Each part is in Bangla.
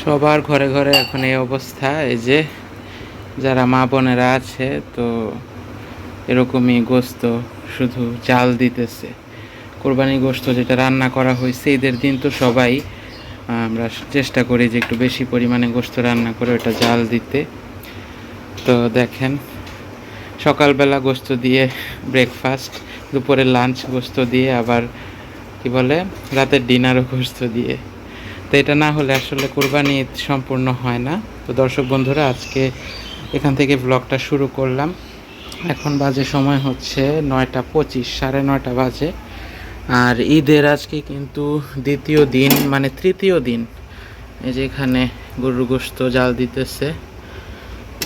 সবার ঘরে ঘরে এখন এই অবস্থা, এই যে যারা মা বোনেরা আছে, তো এরকমই গোস্ত শুধু চাল দিতেছে। কোরবানি গোস্ত যেটা রান্না করা হয়েছে, ঈদের দিন তো সবাই, আমরা চেষ্টা করি যে একটু বেশি পরিমাণে গোস্ত রান্না করে ওটা জাল দিতে। তো দেখেন, সকালবেলা গোস্ত দিয়ে ব্রেকফাস্ট দুপুরে লাঞ্চ গোস্ত দিয়ে, আবার কি বলে, রাতের ডিনারও গোস্ত দিয়ে। তো এটা না হলে আসলে কোরবানি ঈদ সম্পূর্ণ হয় না। তো দর্শক বন্ধুরা, আজকে এখান থেকে ব্লগটা শুরু করলাম। এখন বাজে সময় হচ্ছে নয়টা পঁচিশ, সাড়ে নয়টা বাজে। আর ঈদের আজকে কিন্তু দ্বিতীয় দিন মানে তৃতীয় দিন। এই যে এখানে গরুর গোস্ত জাল দিতেছে।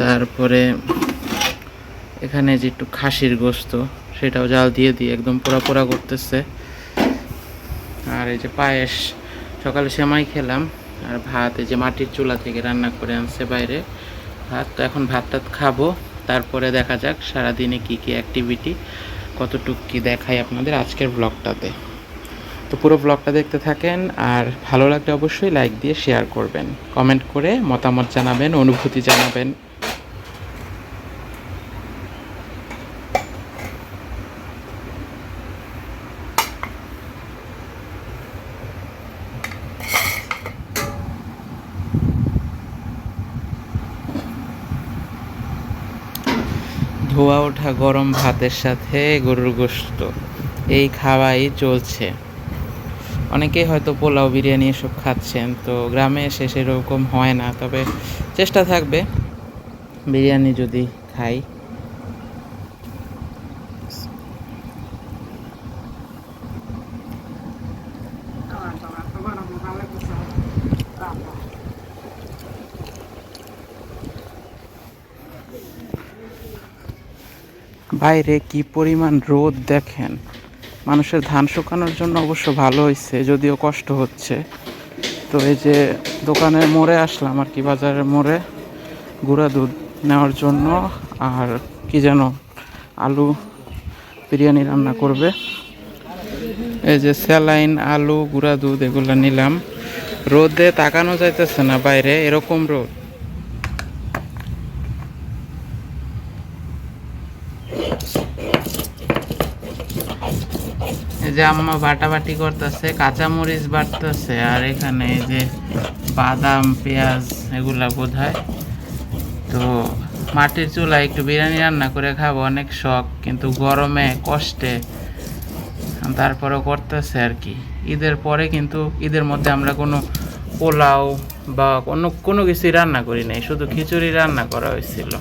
তারপরে এখানে যে একটু খাসির গোস্ত, সেটাও জাল দিয়ে দিয়ে একদম পোড়া পোড়া করতেছে। আর এই যে পায়েস সকালে সেমাই খেলাম, আর ভাত এই যে মাটির চুলা থেকে রান্না করে আনছে বাইরে। ভাত, তো এখন ভাত টাত খাব। তারপরে দেখা যাক সারাদিনে কি কি অ্যাক্টিভিটি কতটুক কি দেখাই আপনাদের আজকের ব্লগটাতে তো পুরো ব্লগটা দেখতে থাকেন, আর ভালো লাগলে অবশ্যই লাইক দিয়ে শেয়ার করবেন। কমেন্ট করে মতামত জানাবেন, অনুভূতি জানাবেন। গরম ভাতের সাথে গরুর গোস্ত এই খাওয়াই চলছে। অনেকেই হয়তো পোলাও, বিরিয়ানি এসব খাচ্ছেন, তো গ্রামে এসে সেরকম হয় না, তবে চেষ্টা থাকবে। বিরিয়ানি যদি খাই। বাইরে কি পরিমাণ রোদ দেখেন? মানুষের ধান শুকানোর জন্য অবশ্য ভালো হয়েছে যদিও কষ্ট হচ্ছে। তো এই যে দোকানের মোড়ে আসলাম আর কি, বাজারের মোড়ে গুঁড়া দুধ নেওয়ার জন্য, আর কি যেন আলু বিরিয়ানি রান্না করবে। এই যে স্যালাইন, আলু, গুঁড়া দুধ এগুলো নিলাম। রোদে তাকানো যাইতেছে না বাইরে, এরকম রোদ। এই যে আম্মা বাটাবাটি করতেছে, কাঁচামরিচ বাটতেছে, আর এখানে এই যে বাদাম, পেঁয়াজ, এগুলা বোধহয়। তো মাটির চুলায় একটু বিরিয়ানি রান্না করে খাব, অনেক শখ, কিন্তু গরমে, কষ্টে। তারপরেও করতেছে আর কি। ঈদের পরে কিন্তু, ঈদের মধ্যে আমরা কোনো পোলাও বা অন্য কোনো কিছুই রান্না করি নাই, শুধু খিচুড়ি রান্না করা হয়েছিল।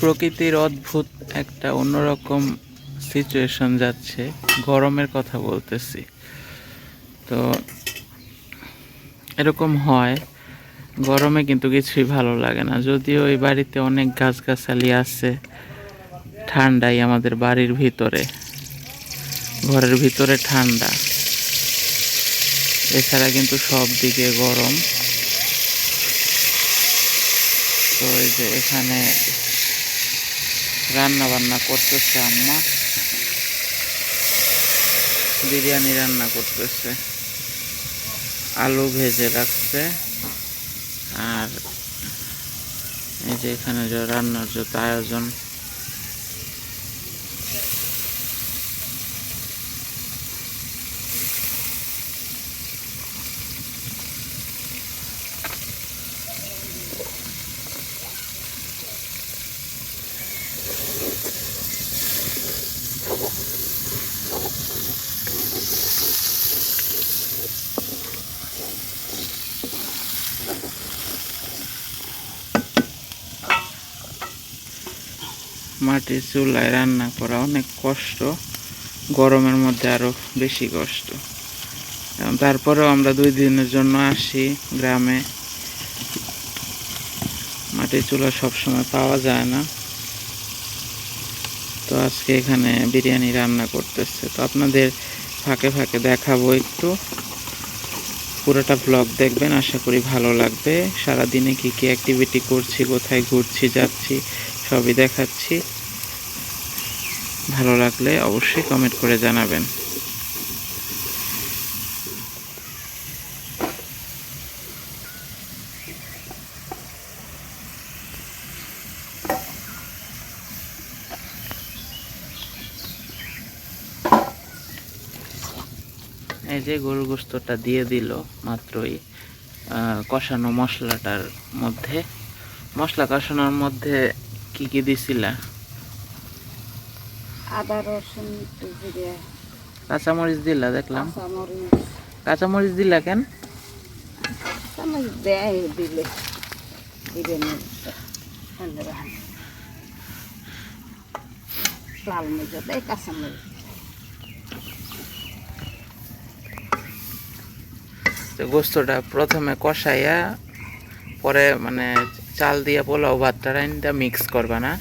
প্রকৃতির অদ্ভুত একটা অন্যরকম সিচুয়েশন যাচ্ছে। গরমের কথা বলতেছি। তো এরকম হয়, গরমে কিন্তু কিছুই ভালো লাগে না। যদিও এই বাড়িতে অনেক গাছগাছালি আছে, ঠান্ডাই আমাদের বাড়ির ভিতরে। ঘরের ভিতরে ঠান্ডা। এছাড়া কিন্তু সব দিকে গরম। তো এই যে এখানে রান্না বান্না করতেছে আম্মা। বিরিয়ানি রান্না করতেছে। আলু ভেজে রাখছে। আর এই যে এখানে যে রান্নার যত আয়োজন মাটির চুলায় রান্না করা অনেক কষ্ট, গরমের মধ্যে আরও বেশি কষ্ট। তারপরেও আমরা দুই দিনের জন্য আসি গ্রামে। মাটির চুলা সবসময় পাওয়া যায় না। তো আজকে এখানে বিরিয়ানি রান্না করতেছে। তো আপনাদের ফাঁকে ফাঁকে দেখাবো একটু। পুরোটা ব্লগ দেখবেন, আশা করি ভালো লাগবে। সারাদিনে কী কী অ্যাক্টিভিটি করছি, কোথায় ঘুরছি, যাচ্ছি, সবই দেখাচ্ছি। ভালো লাগলে অবশ্যই কমেন্ট করে জানাবেন। এই যে গরুর গোস্তটা দিয়ে দিল, মাত্রই কষানো মশলাটার মধ্যে। মশলা কষানোর মধ্যে কি কি দিছিলা? আদা রসুন জিরে। কাঁচামরিচ দিলা দেখলাম। কাঁচামরিচ। কাঁচামরিচ দিলা কেন? কাঁচামরিচ দেয় দিলে। বিরিয়ানিটা লাল মরিচ দেয় কাঁচামরিচ। তো গোস্তটা প্রথমে কষাইয়া পরে মানে চাল দিয়ে পোলাও ভাতটা রাইনটা মিক্স করবা না?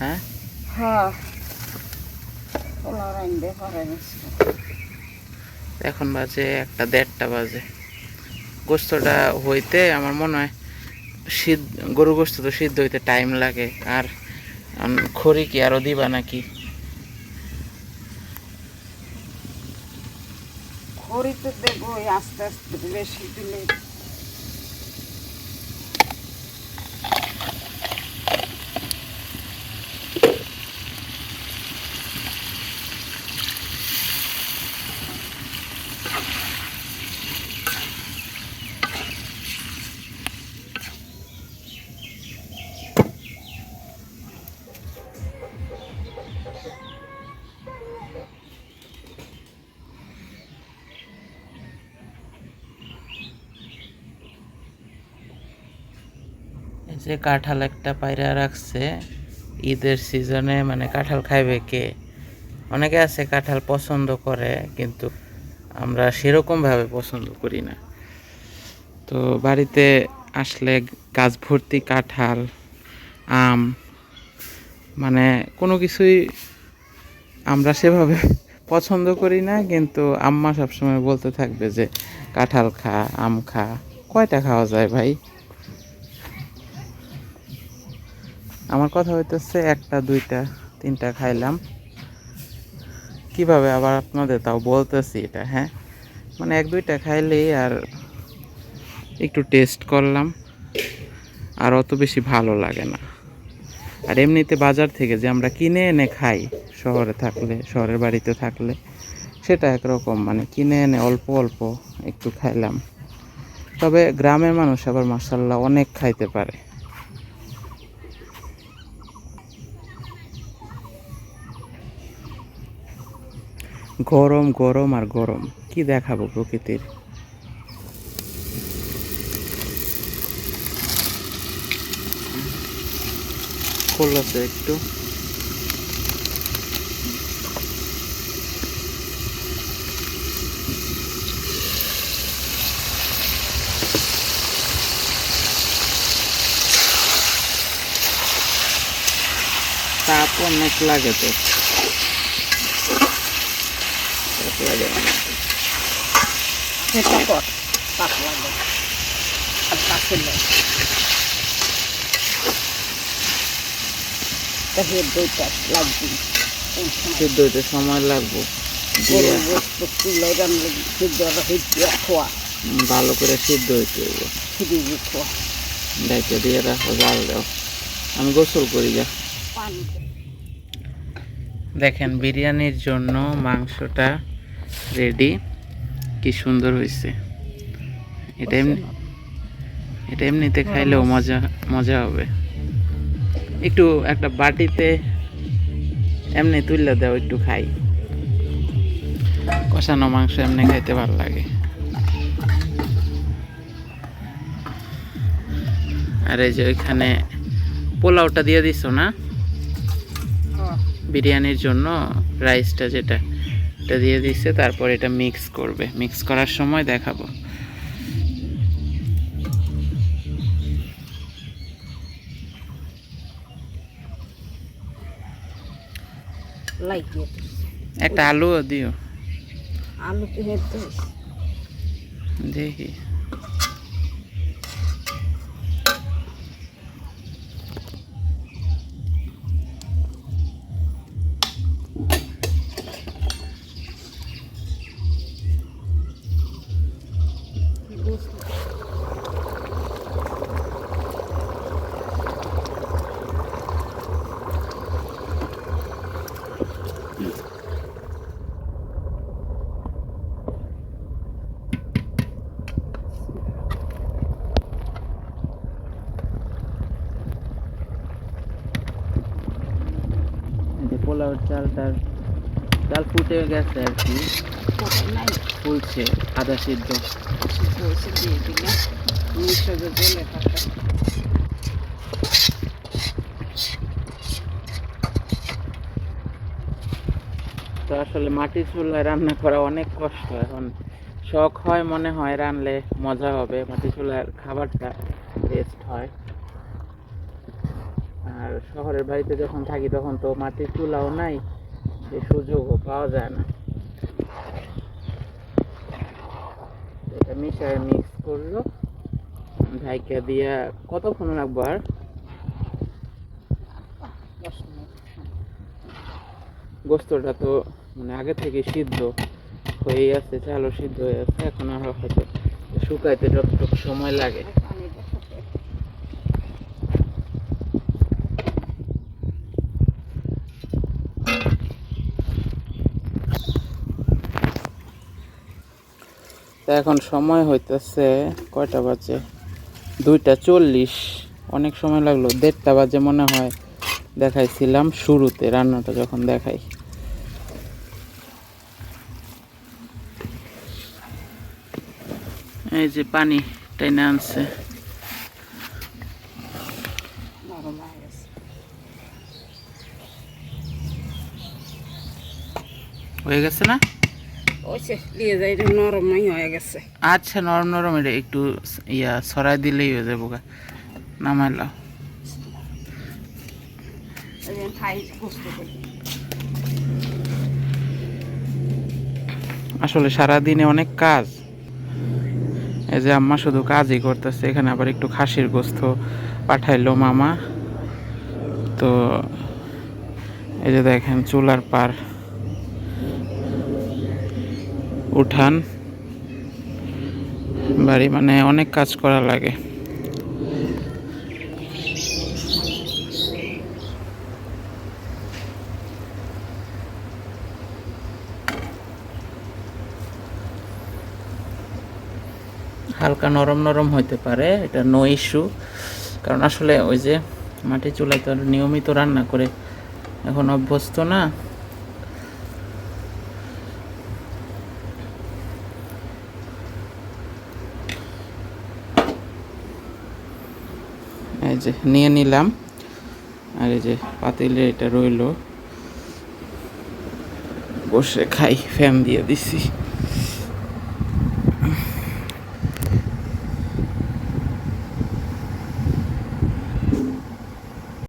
হ্যাঁ? হ্যাঁ। এখন বাজে একটা দেড়টা বাজে। গোস্তটা হইতে আমার মনে হয় সিদ্ধ গরু গোস্ত তো সিদ্ধ হইতে টাইম লাগে। আর খড়ি কি আরও দিবা নাকি? খড়িতে দেবো ওই আস্তে আস্তে বেশি দিলে যে কাঁঠাল একটা পায়রা রাখছে, ঈদের সিজনে মানে কাঁঠাল খাইবে কে? অনেকে আছে কাঁঠাল পছন্দ করে, কিন্তু আমরা সেরকমভাবে পছন্দ করি না। তো বাড়িতে আসলে গাছ ভর্তি কাঁঠাল, আম মানে কোনো কিছুই আমরা সেভাবে পছন্দ করি না, কিন্তু আম্মা সবসময় বলতে থাকবে যে, কাঁঠাল খা, আম খা। কয়টা খাওয়া যায় ভাই? আমার কথা হইতেছে একটা, দুইটা, তিনটা খাইলাম। কীভাবে আবার আপনাদের তাও বলতেছি এটা হ্যাঁ? মানে এক, দুইটা খাইলেই আর একটু টেস্ট করলাম, আর অত বেশি ভালো লাগে না। আর এমনিতে বাজার থেকে যে আমরা কিনে এনে খাই, শহরে থাকলে, শহরের বাড়িতে থাকলে, সেটা একরকম মানে কিনে এনে অল্প অল্প একটু খাইলাম। তবে গ্রামের মানুষ আবার মাসাল্লাহ অনেক খাইতে পারে। গরম গরম আর গরম। কি দেখাবো প্রকৃতির? খোলাছে একটু। তাপ অনেক লাগে তো তাপ লাগে। কর পাক আর দুইটা লাগবে। সময় হইতে সময় লাগবো। ভালো করে সিদ্ধ হইতে ডাইকে দিয়ে রাখো জাল দাও। আমি গোসল করি যা। দেখেন বিরিয়ানির জন্য মাংসটা রেডি? কি সুন্দর হয়েছে এটা এমনি এটা এমনিতে খাইলেও মজা মজা হবে। একটু একটা বাটিতে এমনি তুললে দাও একটু খাই। কষানো মাংস এমনি খাইতে ভালো লাগে। আর এই যে ওইখানে পোলাওটা দিয়ে দিছো না? হ্যাঁ। বিরিয়ানির জন্য রাইসটা যেটা। এটা দিয়ে দিচ্ছে তারপর এটা মিক্স করবে। মিক্স করার সময় দেখাবো। একটা আলুও দিও। আলু দেখি। এই চালটার চাল ফুটে গেছে আর কি। ফুলছে, আদা সিদ্ধ। তো আসলে মাটির চুলায় রান্না করা অনেক কষ্ট, এখন শখ হয় মনে হয় রানলে মজা হবে। মাটির চুলার খাবারটা টেস্ট হয়। আর শহরের বাড়িতে যখন থাকি তখন তো মাটির চুলাও নাই সে সুযোগও পাওয়া যায় না। এটা মিশায় মিক্স করল ঢাইকা দিয়া কতক্ষণ লাগবো আর? গোস্তটা তো মানে আগে থেকে সিদ্ধ হয়েই আছে চালও সিদ্ধ হয়ে আছে এখন আর হয়তো শুকাইতে যতটুকু সময় লাগে। তো এখন সময় হইতেছে কয়টা বাজে? দুইটা চল্লিশ। অনেক সময় লাগল, দেড়টা বাজে মনে হয়। দেখাইছিলাম শুরুতে, রান্নাটা যখন দেখাই। এই যে পানি টেনে আনছে। হয়ে গেছে না? আচ্ছা নরম নরম এটা একটু ইয়া ছড়াই দিলেই হয়ে যাব গা। নামাইলাম আসলে সারাদিনে অনেক কাজ। এই যে আম্মা শুধু কাজই করতেছে এখানে আবার একটু খাসির গোস্ত পাঠাইলো মামা। তো এই যে দেখেন চুলার পার উঠান। বাড়ি মানে অনেক কাজ করা লাগে। হালকা নরম নরম হইতে পারে, এটা নো ইস্যু কারণ আসলে ওই যে মাটি চুলায় তো নিয়মিত রান্না করে এখন অভ্যস্ত না। এই যে, নিয়ে নিলাম। আর এই যে, পাতিলে এটা রইল। বসে খাই, ফ্যান দিয়ে দিছি।